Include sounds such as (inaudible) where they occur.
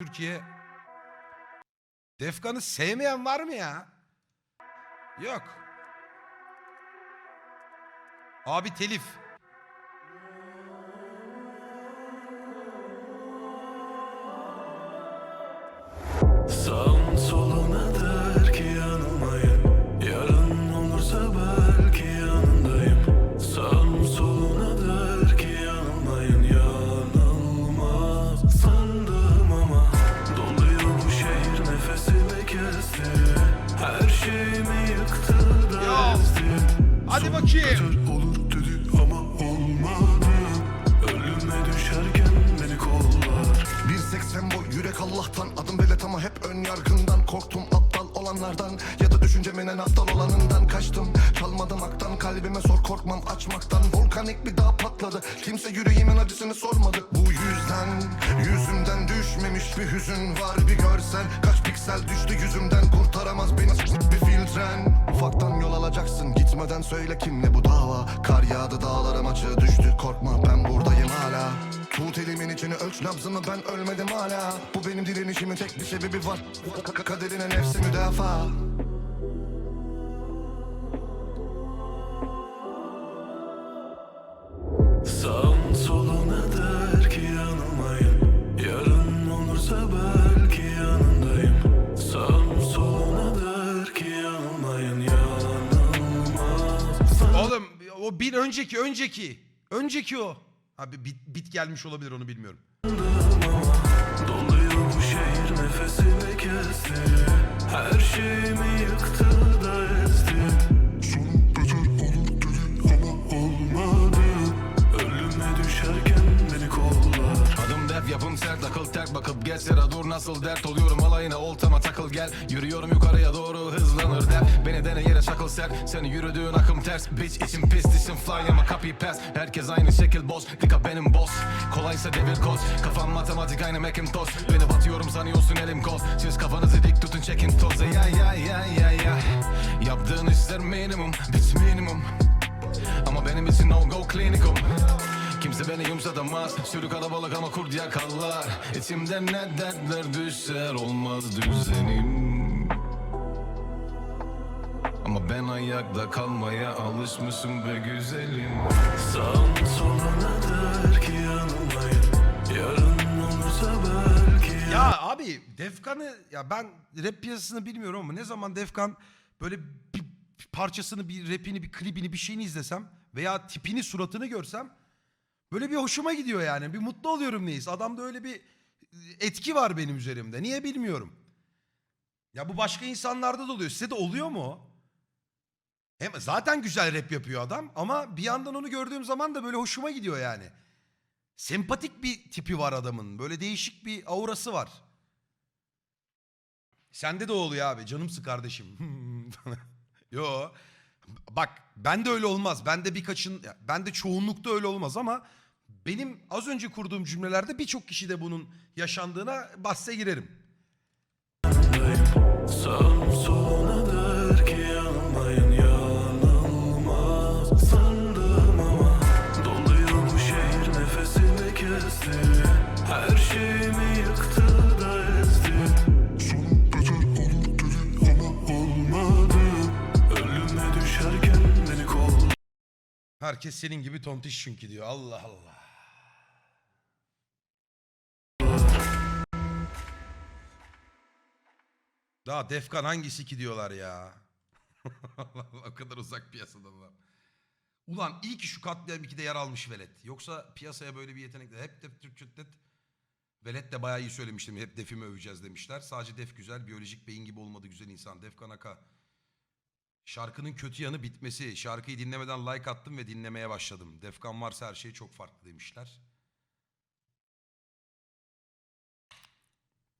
Türkiye. Defkan'ı sevmeyen var mı ya? Yok. Abi telif. Bakayım. Beter olur dedi ama olmadı. Ölüme düşerken beni kollar. 1.80 boy yürek Allah'tan. Adım velet ama hep ön yargından. Korktum aptal olanlardan. Ya da düşüncemin en aptal olanından. Kaçtım çalmadım aktan Kalbime sor korkmam açmaktan. Volkanik bir dağ patladı. Kimse yüreğimin acısını sormadı. Bu yüzden yüzümden düşmemiş bir hüzün var Bir görsen kaç piksel düştü yüzümden Kurtaramaz beni. Bir filtren. Ufaktan yol alacaksın gitmeden söyle kimle bu dava. Kar yağdı dağlarım açığı düştü korkma ben buradayım hala. Tut elimin içini ölç nabzımı ben ölmedim hala. Bu benim direnişimin tek bir sebebi var. Ka- Kaderine nefsi müdafaa. Sağın o bir önceki önceki. Önceki o. Abi bit, bit gelmiş olabilir onu bilmiyorum. Doluyor şehir nefesimi kesti Her şeyimi yıktı da yapım sert akıl terk bakıp geç yere dur nasıl dert oluyorum? Alayına oltama takıl gel. Yürüyorum yukarıya doğru hızlanır def Beni dene yere çakıl sert. Seni yürüdüğün akım ters. Bitch içim pis dişim fly ama copy pass. Herkes aynı şekil boss. Dikkat benim boss. Kolaysa devir koz Kafam matematik aynı Macintosh Beni batıyorum sanıyorsun elim koz Siz kafanızı dik tutun çekin toz. Ya ya ya ya ya. Yaptığın işler minimum Bitch minimum. Ama benim için no go klinikum Kimse beni yumuşatamaz Sürü kalabalık ama kurt yakallar İçimde ne dertler düşer Olmaz düzenim Ama ben ayakta kalmaya alışmışım be güzelim. Sağın soluna der ki yanılmayın Yarın olursa belki. Ya abi Defkan'ı ya ben rap piyasasını bilmiyorum ama ne zaman Defkan böyle bir parçasını, bir rapini, bir klibini, bir şeyini izlesem veya tipini, suratını görsem böyle bir hoşuma gidiyor yani. Bir mutlu oluyorum neyiz. Adamda öyle bir etki var benim üzerimde. Niye bilmiyorum. Ya bu başka insanlarda da oluyor. Size de oluyor mu? Hem zaten güzel rap yapıyor adam ama bir yandan onu gördüğüm zaman da böyle hoşuma gidiyor yani. Sempatik bir tipi var adamın. Böyle değişik bir aurası var. Sende de oluyor abi. Canımsı kardeşim. (laughs) Yo. Bak ben de öyle olmaz. Ben de birkaçın, ben de çoğunlukta öyle olmaz ama benim az önce kurduğum cümlelerde birçok kişi de bunun yaşandığına bahse girerim. Herkes senin gibi tontiş çünkü diyor. Allah Allah. Daha Defkan hangisi ki diyorlar ya. (laughs) O kadar uzak piyasadan lan. Ulan iyi ki şu katliam 2'de yer almış Velet. Yoksa piyasaya böyle bir yetenekle hep de Türkçe net. Velet de bayağı iyi söylemiştim. Hep Def'imi öveceğiz demişler. Sadece Def güzel. Biyolojik beyin gibi olmadı güzel insan. Defkan Aka. Şarkının kötü yanı bitmesi. Şarkıyı dinlemeden like attım ve dinlemeye başladım. Defkan varsa her şey çok farklı demişler.